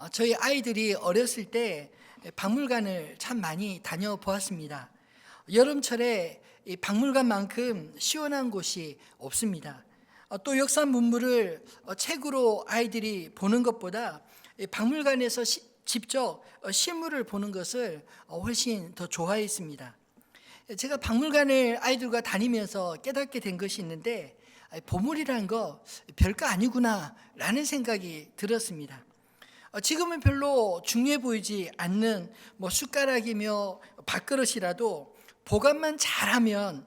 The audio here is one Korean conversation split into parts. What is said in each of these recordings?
어, 저희 아이들이 어렸을 때 박물관을 참 많이 다녀보았습니다. 여름철에 이 박물관만큼 시원한 곳이 없습니다. 어, 또 역사 문물을 어, 책으로 아이들이 보는 것보다 이 박물관에서 시- 직접 어, 실물을 보는 것을 어, 훨씬 더 좋아했습니다. 제가 박물관을 아이들과 다니면서 깨닫게 된 것이 있는데 보물이라는 거 별거 아니구나라는 생각이 들었습니다. 어, 지금은 별로 중요해 보이지 않는 뭐 숟가락이며 밥그릇이라도 보관만 잘하면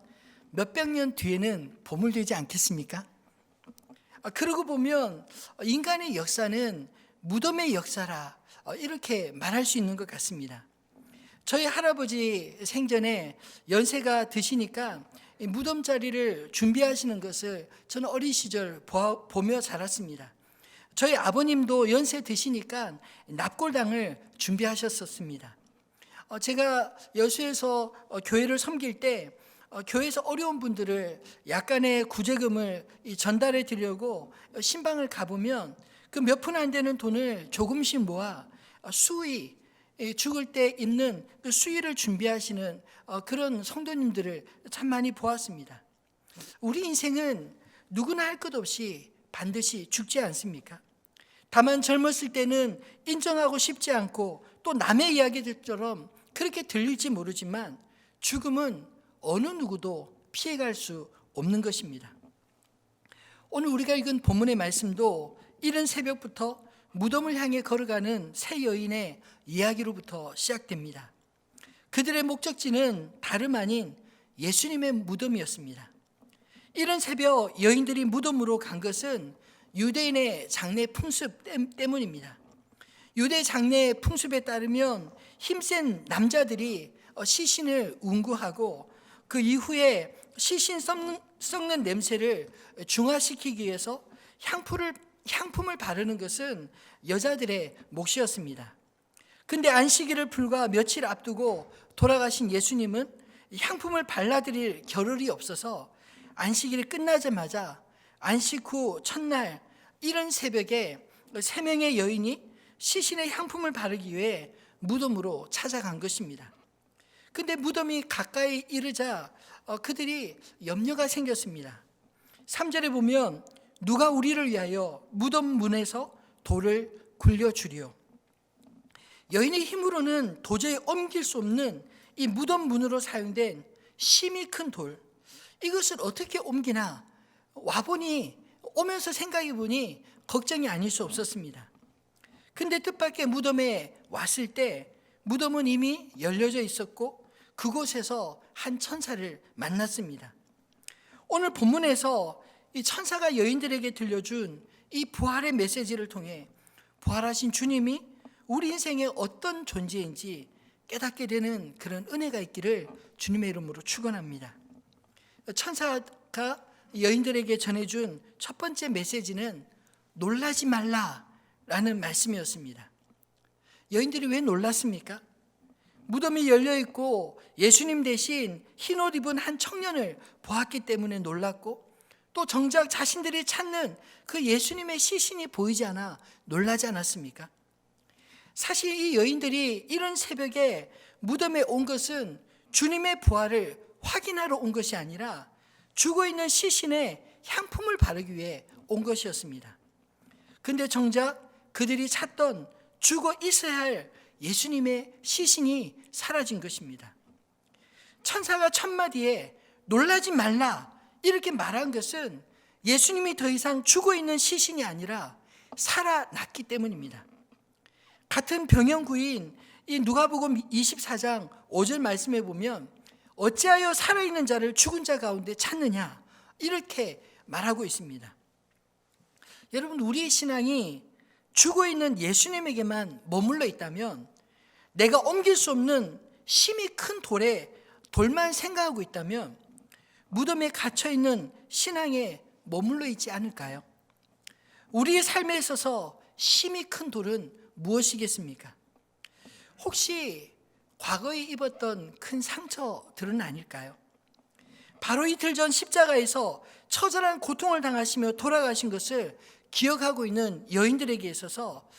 몇백 년 뒤에는 보물 되지 않겠습니까? 아, 그러고 보면 인간의 역사는 무덤의 역사라 어, 이렇게 말할 수 있는 것 같습니다. 저희 할아버지 생전에 연세가 드시니까 이 무덤 자리를 준비하시는 것을 저는 어린 시절 보며 자랐습니다. 저희 아버님도 연세 드시니까 납골당을 준비하셨었습니다. 어, 제가 여수에서 어, 교회를 섬길 때 어, 교회에서 어려운 분들을 약간의 구제금을 이 전달해 드리려고 어, 신방을 가보면 그 몇 푼 안 되는 돈을 조금씩 모아 어, 수의 이 죽을 때 입는 그 수의를 준비하시는 어, 그런 성도님들을 참 많이 보았습니다. 우리 인생은 누구나 할 것 없이 반드시 죽지 않습니까? 다만 젊었을 때는 인정하고 싶지 않고 또 남의 이야기들처럼 그렇게 들릴지 모르지만 죽음은 어느 누구도 피해갈 수 없는 것입니다. 오늘 우리가 읽은 본문의 말씀도 이른 새벽부터 무덤을 향해 걸어가는 세 여인의 이야기로부터 시작됩니다. 그들의 목적지는 다름 아닌 예수님의 무덤이었습니다. 이른 새벽 여인들이 무덤으로 간 것은 유대인의 장례 풍습 때- 때문입니다. 유대 장례 풍습에 따르면 힘센 남자들이 어, 시신을 운구하고 그 이후에 시신 썩는, 썩는 냄새를 중화시키기 위해서 향품을 향품을 바르는 것은 여자들의 몫이었습니다. 근데 안식일을 불과 며칠 앞두고 돌아가신 예수님은 이 향품을 발라드릴 겨를이 없어서 안식일이 끝나자마자 안식 후 첫날 이른 새벽에 세 명의 여인이 시신의 향품을 바르기 위해 무덤으로 찾아간 것입니다. 근데 무덤이 가까이 이르자 어, 그들이 염려가 생겼습니다. 3절에 보면 누가 우리를 위하여 무덤 문에서 돌을 굴려 주리요. 여인의 힘으로는 도저히 옮길 수 없는 이 무덤 문으로 사용된 심이 큰 돌. 이것을 어떻게 옮기나 와보니 오면서 생각해 보니 걱정이 아닐 수 없었습니다. 근데 뜻밖의 무덤에 왔을 때 무덤은 이미 열려져 있었고 그곳에서 한 천사를 만났습니다. 오늘 본문에서 이 천사가 여인들에게 들려준 이 부활의 메시지를 통해 부활하신 주님이 우리 인생의 어떤 존재인지 깨닫게 되는 그런 은혜가 있기를 주님의 이름으로 축원합니다. 천사가 여인들에게 전해준 첫 번째 메시지는 놀라지 말라라는 말씀이었습니다. 여인들이 왜 놀랐습니까? 무덤이 열려 있고 예수님 대신 흰옷 입은 한 청년을 보았기 때문에 놀랐고 또 정작 자신들이 찾는 그 예수님의 시신이 보이지 않아 놀라지 않았습니까? 사실 이 여인들이 이런 새벽에 무덤에 온 것은 주님의 부활을 확인하러 온 것이 아니라 죽어 있는 시신에 향품을 바르기 위해 온 것이었습니다. 근데 정작 그들이 찾던 죽어 있어야 할 예수님의 시신이 사라진 것입니다. 천사가 첫마디에 놀라지 말라 이렇게 말한 것은 예수님이 더 이상 죽어 있는 시신이 아니라 살아났기 때문입니다. 같은 병영구인 이 누가복음 24장 5절 말씀에 보면 어찌하여 살아있는 자를 죽은 자 가운데 찾느냐 이렇게 말하고 있습니다. 여러분 우리의 신앙이 죽어 있는 예수님에게만 머물러 있다면 내가 옮길 수 없는 심이 큰 돌에 돌만 생각하고 있다면 무덤에 갇혀 있는 신앙에 머물러 있지 않을까요? 우리의 삶에 있어서 심이 큰 돌은 무엇이겠습니까? 혹시 과거에 입었던 큰 상처들은 아닐까요? 바로 이틀 전 십자가에서 처절한 고통을 당하시며 돌아가신 것을 기억하고 있는 여인들에게 있어서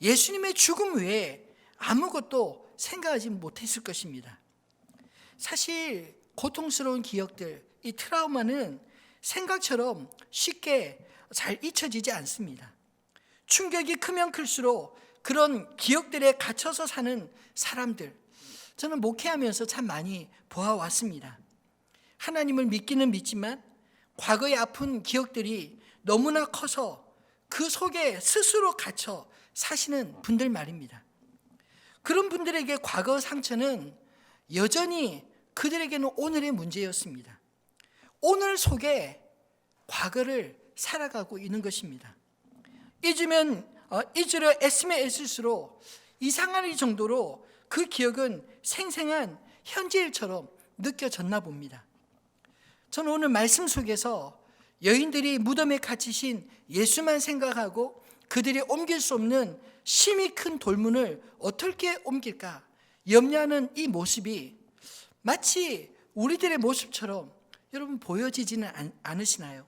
예수님의 죽음 외에 아무것도 생각하지 못했을 것입니다. 사실 고통스러운 기억들, 이 트라우마는 생각처럼 쉽게 잘 잊혀지지 않습니다. 충격이 크면 클수록 그런 기억들에 갇혀서 사는 사람들, 저는 목회하면서 참 많이 보아왔습니다. 하나님을 믿기는 믿지만 과거의 아픈 기억들이 너무나 커서 그 속에 스스로 갇혀 사시는 분들 말입니다. 그런 분들에게 과거 상처는 여전히 그들에게는 오늘의 문제였습니다. 오늘 속에 과거를 살아가고 있는 것입니다. 잊으면 어, 잊으려 애쓰면 애쓸수록 이상할 정도로 그 기억은 생생한 현재일처럼 느껴졌나 봅니다. 저는 오늘 말씀 속에서 여인들이 무덤에 갇히신 예수만 생각하고 그들이 옮길 수 없는 심히 큰 돌문을 어떻게 옮길까 염려하는 이 모습이 마치 우리들의 모습처럼 여러분 보여지지는 않, 않으시나요?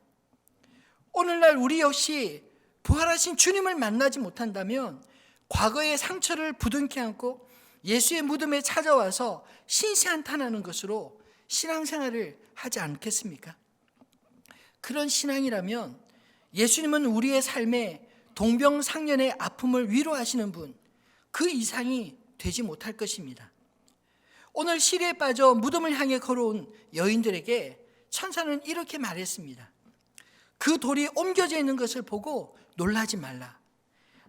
오늘날 우리 역시 부활하신 주님을 만나지 못한다면 과거의 상처를 부둥켜 안고 예수의 무덤에 찾아와서 신세한탄하는 것으로 신앙생활을 하지 않겠습니까? 그런 신앙이라면 예수님은 우리의 삶에 동병상련의 아픔을 위로하시는 분, 그 이상이 되지 못할 것입니다. 오늘 시리에 빠져 무덤을 향해 걸어온 여인들에게 천사는 이렇게 말했습니다. 그 돌이 옮겨져 있는 것을 보고 놀라지 말라.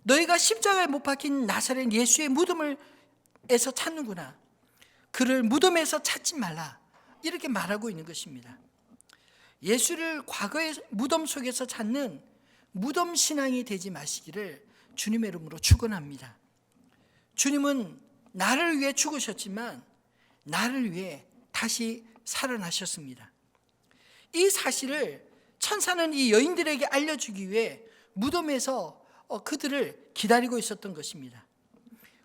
너희가 십자가에 못 박힌 나사렛 예수의 무덤을 에서 찾는구나. 그를 무덤에서 찾지 말라. 이렇게 말하고 있는 것입니다. 예수를 과거의 무덤 속에서 찾는 무덤 신앙이 되지 마시기를 주님의 이름으로 축원합니다. 주님은 나를 위해 죽으셨지만 나를 위해 다시 살아나셨습니다. 이 사실을 천사는 이 여인들에게 알려주기 위해 무덤에서 어, 그들을 기다리고 있었던 것입니다.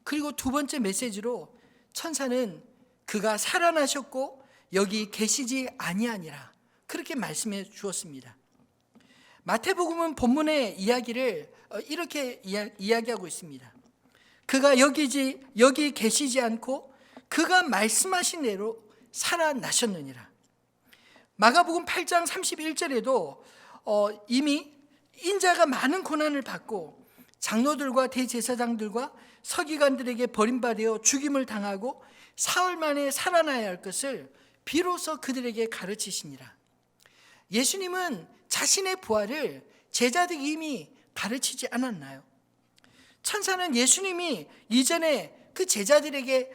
그리고 두 번째 메시지로 천사는 그가 살아나셨고 여기 계시지 아니하니라 그렇게 말씀해 주었습니다. 마태복음은 본문의 이야기를 어, 이렇게 이야 기하고 있습니다. 그가 여기지 여기 계시지 않고 그가 말씀하신 대로 살아나셨느니라. 마가복음 8장 31절에도 어, 이미 인자가 많은 고난을 받고 장로들과 대제사장들과 서기관들에게 버림받아 죽임을 당하고 사흘 만에 살아나야 할 것을 비로소 그들에게 가르치시니라. 예수님은 자신의 부활을 제자들이 이미 가르치지 않았나요? 천사는 예수님이 이전에 그 제자들에게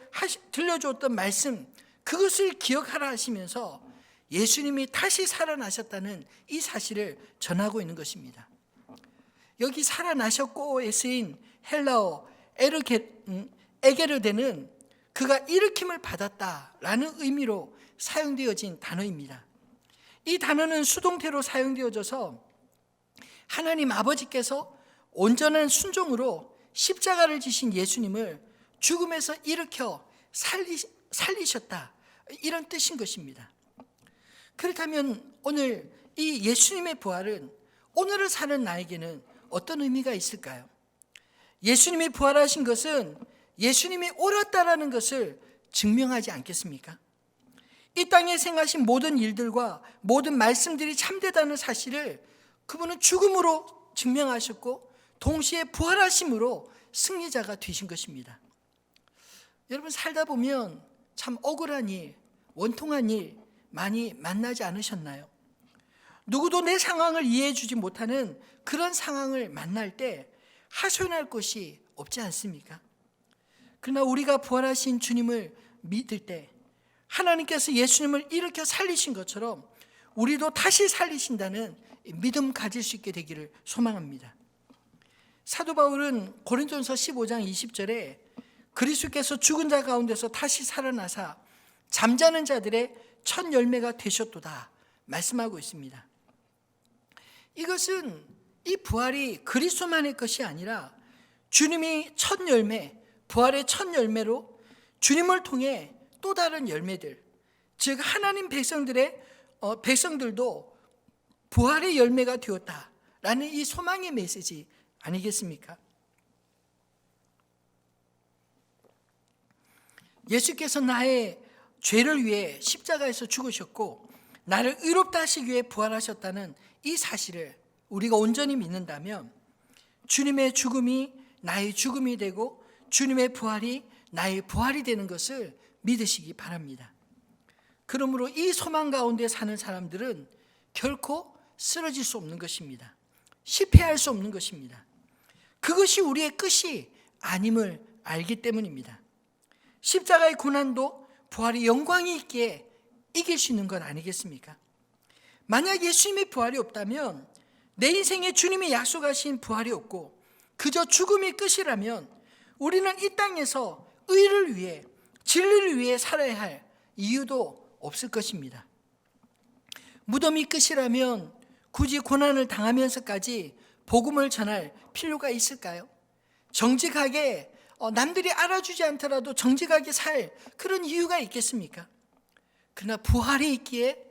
들려주었던 말씀, 그것을 기억하라 하시면서 예수님이 다시 살아나셨다는 이 사실을 전하고 있는 것입니다. 여기 살아나셨고에 쓰인 헬라어 에르게, 음, 에게르데는 그가 일으킴을 받았다라는 의미로 사용되어진 단어입니다. 이 단어는 수동태로 사용되어져서 하나님 아버지께서 온전한 순종으로 십자가를 지신 예수님을 죽음에서 일으켜 살리, 살리셨다. 이런 뜻인 것입니다. 그렇다면 오늘 이 예수님의 부활은 오늘을 사는 나에게는 어떤 의미가 있을까요? 예수님이 부활하신 것은 예수님이 옳았다라는 것을 증명하지 않겠습니까? 이 땅에 생하신 모든 일들과 모든 말씀들이 참되다는 사실을 그분은 죽음으로 증명하셨고 동시에 부활하심으로 승리자가 되신 것입니다. 여러분 살다 보면 참 억울한 일, 원통한 일 많이 만나지 않으셨나요? 누구도 내 상황을 이해해 주지 못하는 그런 상황을 만날 때 하소연할 곳이 없지 않습니까? 그러나 우리가 부활하신 주님을 믿을 때 하나님께서 예수님을 일으켜 살리신 것처럼 우리도 다시 살리신다는 믿음 가질 수 있게 되기를 소망합니다. 사도 바울은 고린도전서 15장 20절에 그리스도께서 죽은 자 가운데서 다시 살아나사 잠자는 자들의 첫 열매가 되셨도다 말씀하고 있습니다. 이것은 이 부활이 그리스도만의 것이 아니라 주님이 첫 열매, 부활의 첫 열매로 주님을 통해 또 다른 열매들, 즉 하나님 백성들의 어, 백성들도 부활의 열매가 되었다라는 이 소망의 메시지 아니겠습니까? 예수께서 나의 죄를 위해 십자가에서 죽으셨고 나를 의롭다 하시기 위해 부활하셨다는 이 사실을 우리가 온전히 믿는다면 주님의 죽음이 나의 죽음이 되고 주님의 부활이 나의 부활이 되는 것을 믿으시기 바랍니다. 그러므로 이 소망 가운데 사는 사람들은 결코 쓰러질 수 없는 것입니다. 실패할 수 없는 것입니다. 그것이 우리의 끝이 아님을 알기 때문입니다. 십자가의 고난도 부활의 영광이 있기에 이길 수 있는 건 아니겠습니까? 만약 예수님의 부활이 없다면 내 인생에 주님이 약속하신 부활이 없고 그저 죽음이 끝이라면 우리는 이 땅에서 의를 위해 진리를 위해 살아야 할 이유도 없을 것입니다. 무덤이 끝이라면 굳이 고난을 당하면서까지 복음을 전할 필요가 있을까요? 정직하게 어, 남들이 알아주지 않더라도 정직하게 살 그런 이유가 있겠습니까? 그러나 부활이 있기에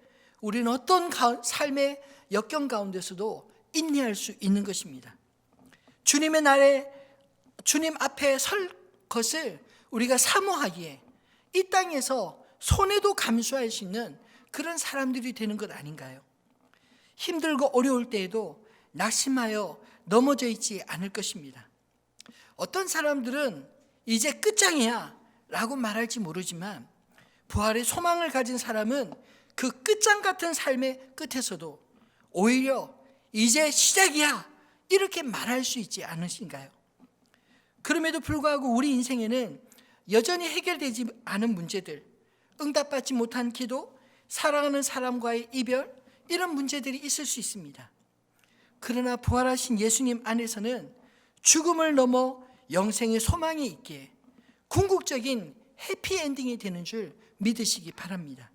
우리는 어떤 가- 삶의 역경 가운데서도 인내할 수 있는 것입니다. 주님의 날에 주님 앞에 설 것을 우리가 사모하기에 이 땅에서 손해도 감수할 수 있는 그런 사람들이 되는 것 아닌가요? 힘들고 어려울 때에도 낙심하여 넘어져 있지 않을 것입니다. 어떤 사람들은 이제 끝장이야 라고 말할지 모르지만 부활의 소망을 가진 사람은 그 끝장 같은 삶의 끝에서도 오히려 이제 시작이야 이렇게 말할 수 있지 않으신가요? 그럼에도 불구하고 우리 인생에는 여전히 해결되지 않은 문제들, 응답받지 못한 기도, 사랑하는 사람과의 이별, 이런 문제들이 있을 수 있습니다. 그러나 부활하신 예수님 안에서는 죽음을 넘어 영생의 소망이 있기에 궁극적인 해피엔딩이 되는 줄 믿으시기 바랍니다.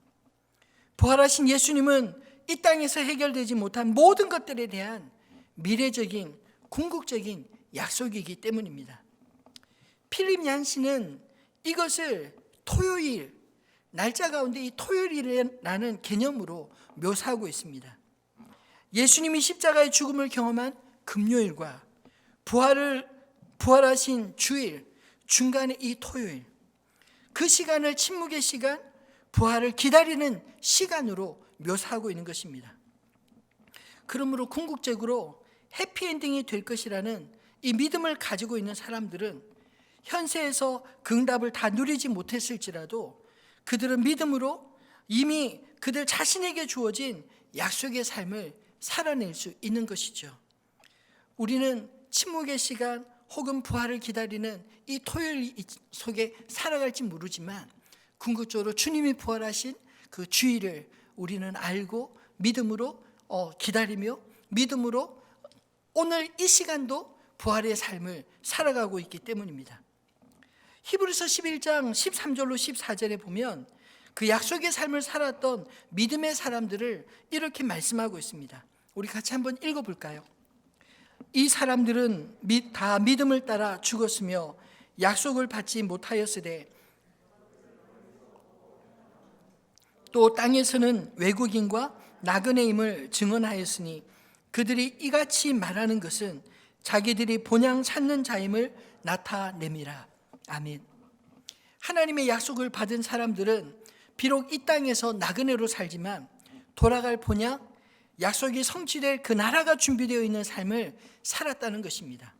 부활하신 예수님은 이 땅에서 해결되지 못한 모든 것들에 대한 미래적인 궁극적인 약속이기 때문입니다. 필립 얀시는 이것을 토요일 날짜 가운데 이 토요일이라는 개념으로 묘사하고 있습니다. 예수님이 십자가의 죽음을 경험한 금요일과 부활을 부활하신 주일 중간에 이 토요일 그 시간을 침묵의 시간, 부활을 기다리는 시간으로 묘사하고 있는 것입니다. 그러므로 궁극적으로 해피엔딩이 될 것이라는 이 믿음을 가지고 있는 사람들은 현세에서 긍답을 다 누리지 못했을지라도 그들은 믿음으로 이미 그들 자신에게 주어진 약속의 삶을 살아낼 수 있는 것이죠. 우리는 침묵의 시간 혹은 부활을 기다리는 이 토요일 속에 살아갈지 모르지만 궁극적으로 주님이 부활하신 그 주의를 우리는 알고 믿음으로 어, 기다리며 믿음으로 오늘 이 시간도 부활의 삶을 살아가고 있기 때문입니다. 히브리서 11장 13절로 14절에 보면 그 약속의 삶을 살았던 믿음의 사람들을 이렇게 말씀하고 있습니다. 우리 같이 한번 읽어볼까요? 이 사람들은 미- 다 믿음을 따라 죽었으며 약속을 받지 못하였으되 또 땅에서는 외국인과 나그네임을 증언하였으니 그들이 이같이 말하는 것은 자기들이 본향 찾는 자임을 나타냄이라. 아멘. 하나님의 약속을 받은 사람들은 비록 이 땅에서 나그네로 살지만 돌아갈 본향 약속이 성취될 그 나라가 준비되어 있는 삶을 살았다는 것입니다.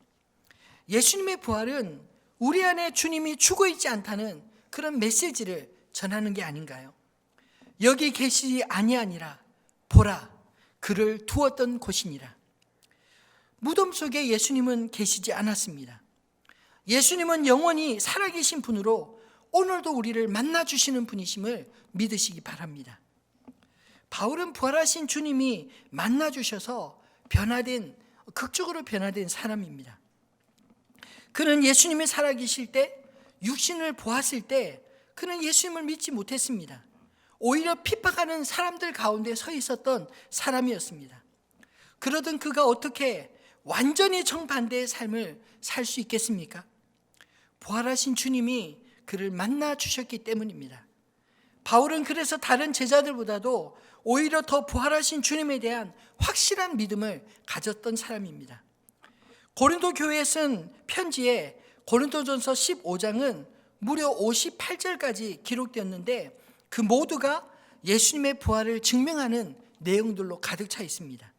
예수님의 부활은 우리 안에 주님이 죽어 있지 않다는 그런 메시지를 전하는 게 아닌가요? 여기 계시지 아니하니라 보라 그를 두었던 곳이니라. 무덤 속에 예수님은 계시지 않았습니다. 예수님은 영원히 살아계신 분으로 오늘도 우리를 만나 주시는 분이심을 믿으시기 바랍니다. 바울은 부활하신 주님이 만나 주셔서 변화된 극적으로 변화된 사람입니다. 그는 예수님이 살아계실 때 육신을 보았을 때 그는 예수님을 믿지 못했습니다. 오히려 핍박하는 사람들 가운데 서 있었던 사람이었습니다. 그러던 그가 어떻게 완전히 정반대의 삶을 살 수 있겠습니까? 부활하신 주님이 그를 만나 주셨기 때문입니다. 바울은 그래서 다른 제자들보다도 오히려 더 부활하신 주님에 대한 확실한 믿음을 가졌던 사람입니다. 고린도 교회에 쓴 편지에 고린도전서 15장은 무려 58절까지 기록되었는데 그 모두가 예수님의 부활을 증명하는 내용들로 가득 차 있습니다.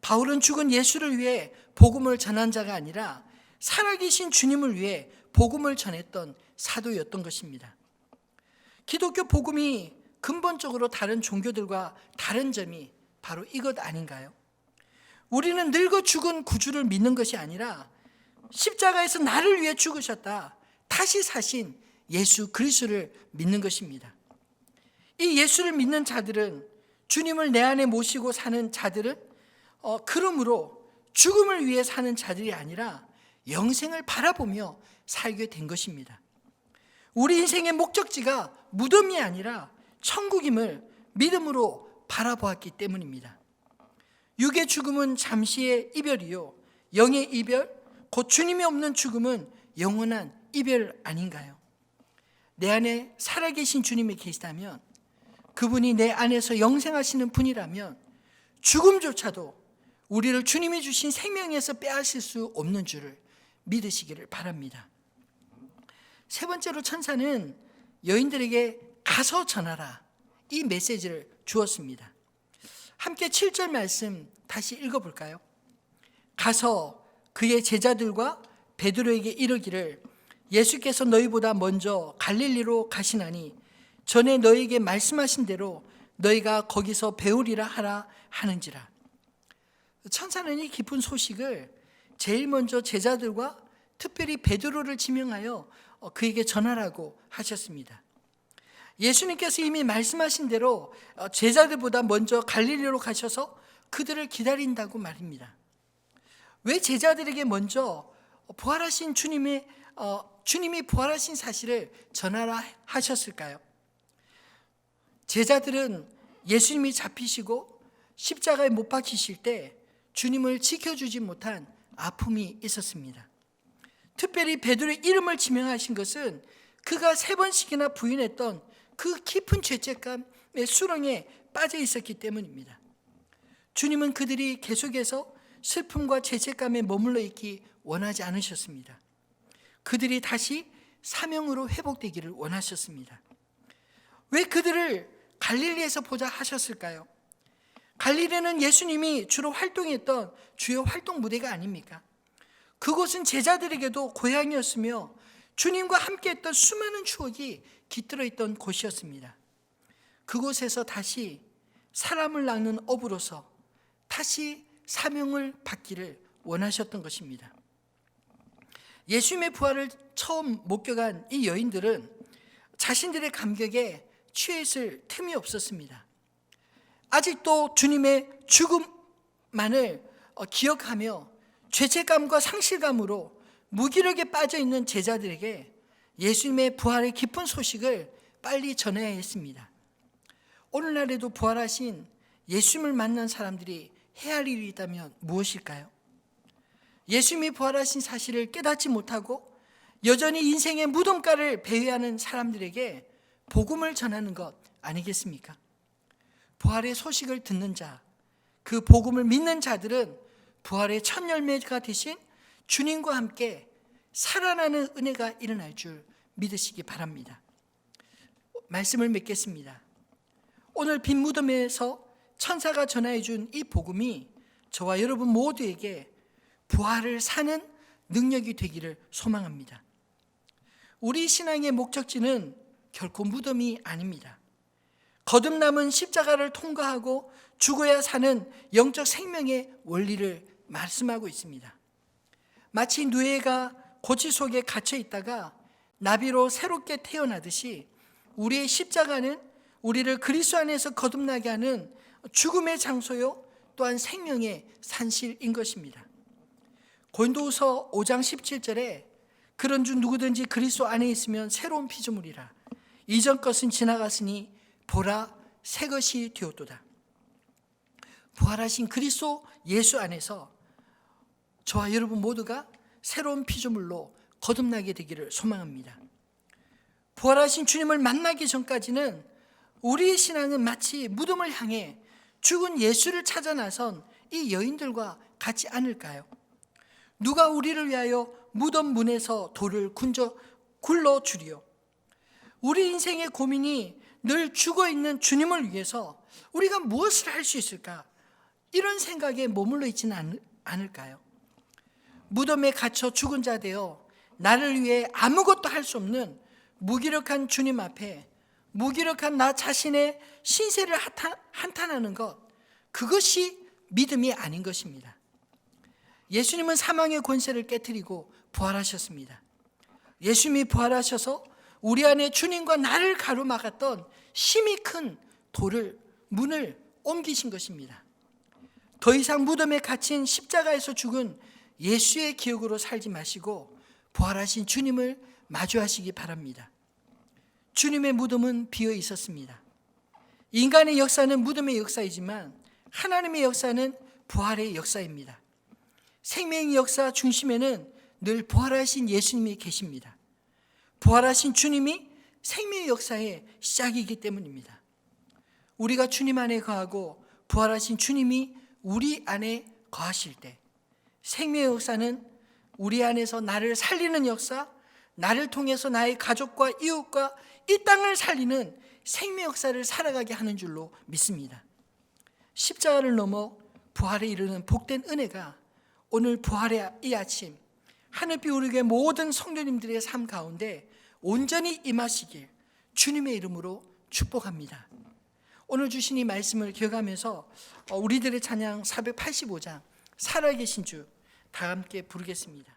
바울은 죽은 예수를 위해 복음을 전한 자가 아니라 살아계신 주님을 위해 복음을 전했던 사도였던 것입니다. 기독교 복음이 근본적으로 다른 종교들과 다른 점이 바로 이것 아닌가요? 우리는 늙어 죽은 구주를 믿는 것이 아니라 십자가에서 나를 위해 죽으셨다. 다시 사신 예수 그리스도를 믿는 것입니다. 이 예수를 믿는 자들은 주님을 내 안에 모시고 사는 자들은 어, 그러므로 죽음을 위해 사는 자들이 아니라 영생을 바라보며 살게 된 것입니다. 우리 인생의 목적지가 무덤이 아니라 천국임을 믿음으로 바라보았기 때문입니다. 육의 죽음은 잠시의 이별이요. 영의 이별, 곧 주님이 없는 죽음은 영원한 이별 아닌가요? 내 안에 살아계신 주님이 계시다면 그분이 내 안에서 영생하시는 분이라면 죽음조차도 우리를 주님이 주신 생명에서 빼앗을 수 없는 줄을 믿으시기를 바랍니다. 세 번째로 천사는 여인들에게 가서 전하라 이 메시지를 주었습니다. 함께 7절 말씀 다시 읽어볼까요? 가서 그의 제자들과 베드로에게 이르기를 예수께서 너희보다 먼저 갈릴리로 가시나니 전에 너희에게 말씀하신 대로 너희가 거기서 배우리라 하라 하는지라. 천사는 이 기쁜 소식을 제일 먼저 제자들과 특별히 베드로를 지명하여 어, 그에게 전하라고 하셨습니다. 예수님께서 이미 말씀하신 대로 어, 제자들보다 먼저 갈릴리로 가셔서 그들을 기다린다고 말입니다. 왜 제자들에게 먼저 부활하신 주님의 어, 주님이 부활하신 사실을 전하라 하셨을까요? 제자들은 예수님이 잡히시고 십자가에 못 박히실 때 주님을 지켜주지 못한 아픔이 있었습니다. 특별히 베드로의 이름을 지명하신 것은 그가 세 번씩이나 부인했던 그 깊은 죄책감의 수렁에 빠져 있었기 때문입니다. 주님은 그들이 계속해서 슬픔과 죄책감에 머물러 있기 원하지 않으셨습니다. 그들이 다시 사명으로 회복되기를 원하셨습니다. 왜 그들을 갈릴리에서 보자 하셨을까요? 갈릴리는 예수님이 주로 활동했던 주요 활동 무대가 아닙니까? 그곳은 제자들에게도 고향이었으며 주님과 함께했던 수많은 추억이 깃들어 있던 곳이었습니다. 그곳에서 다시 사람을 낳는 업으로서 다시 사명을 받기를 원하셨던 것입니다. 예수님의 부활을 처음 목격한 이 여인들은 자신들의 감격에 취했을 틈이 없었습니다. 아직도 주님의 죽음만을 어, 기억하며 죄책감과 상실감으로 무기력에 빠져 있는 제자들에게 예수님의 부활의 깊은 소식을 빨리 전해야 했습니다. 오늘날에도 부활하신 예수님을 만난 사람들이 해야 할 일이 있다면 무엇일까요? 예수님이 부활하신 사실을 깨닫지 못하고 여전히 인생의 무덤가를 배회하는 사람들에게 복음을 전하는 것 아니겠습니까? 부활의 소식을 듣는 자, 그 복음을 믿는 자들은 부활의 첫 열매가 되신 주님과 함께 살아나는 은혜가 일어날 줄 믿으시기 바랍니다. 말씀을 맺겠습니다. 오늘 빈 무덤에서 천사가 전하해 준 이 복음이 저와 여러분 모두에게 부활을 사는 능력이 되기를 소망합니다. 우리 신앙의 목적지는 결코 무덤이 아닙니다. 거듭남은 십자가를 통과하고 죽어야 사는 영적 생명의 원리를 말씀하고 있습니다. 마치 누에가 고치 속에 갇혀 있다가 나비로 새롭게 태어나듯이 우리의 십자가는 우리를 그리스도 안에서 거듭나게 하는 죽음의 장소요 또한 생명의 산실인 것입니다. 고린도후서 5장 17절에 그런 줄 누구든지 그리스도 안에 있으면 새로운 피조물이라 이전 것은 지나갔으니 보라 새 것이 되었도다. 부활하신 그리스도 예수 안에서 저와 여러분 모두가 새로운 피조물로 거듭나게 되기를 소망합니다. 부활하신 주님을 만나기 전까지는 우리의 신앙은 마치 무덤을 향해 죽은 예수를 찾아 나선 이 여인들과 같지 않을까요? 누가 우리를 위하여 무덤 문에서 돌을 굴러 주리요. 우리 인생의 고민이 늘 죽어 있는 주님을 위해서 우리가 무엇을 할 수 있을까? 이런 생각에 머물러 있지는 않- 않을까요? 무덤에 갇혀 죽은 자 되어 나를 위해 아무것도 할 수 없는 무기력한 주님 앞에 무기력한 나 자신의 신세를 한탄- 한탄하는 것 그것이 믿음이 아닌 것입니다. 예수님은 사망의 권세를 깨뜨리고 부활하셨습니다. 예수님이 부활하셔서 우리 안에 주님과 나를 가로막았던 힘이 큰 돌을 문을 옮기신 것입니다. 더 이상 무덤에 갇힌 십자가에서 죽은 예수의 기억으로 살지 마시고 부활하신 주님을 마주하시기 바랍니다. 주님의 무덤은 비어 있었습니다. 인간의 역사는 무덤의 역사이지만 하나님의 역사는 부활의 역사입니다. 생명의 역사 중심에는 늘 부활하신 예수님이 계십니다. 부활하신 주님이 생명의 역사의 시작이기 때문입니다. 우리가 주님 안에 거하고 부활하신 주님이 우리 안에 거하실 때 생명의 역사는 우리 안에서 나를 살리는 역사, 나를 통해서 나의 가족과 이웃과 이 땅을 살리는 생명 역사를 살아가게 하는 줄로 믿습니다. 십자가를 넘어 부활에 이르는 복된 은혜가 오늘 부활의 이 아침 하늘빛 우리의 모든 성도님들의 삶 가운데 온전히 임하시길 주님의 이름으로 축복합니다. 오늘 주신 이 말씀을 기억하면서 어, 우리들의 찬양 485장 살아계신 주 다 함께 부르겠습니다.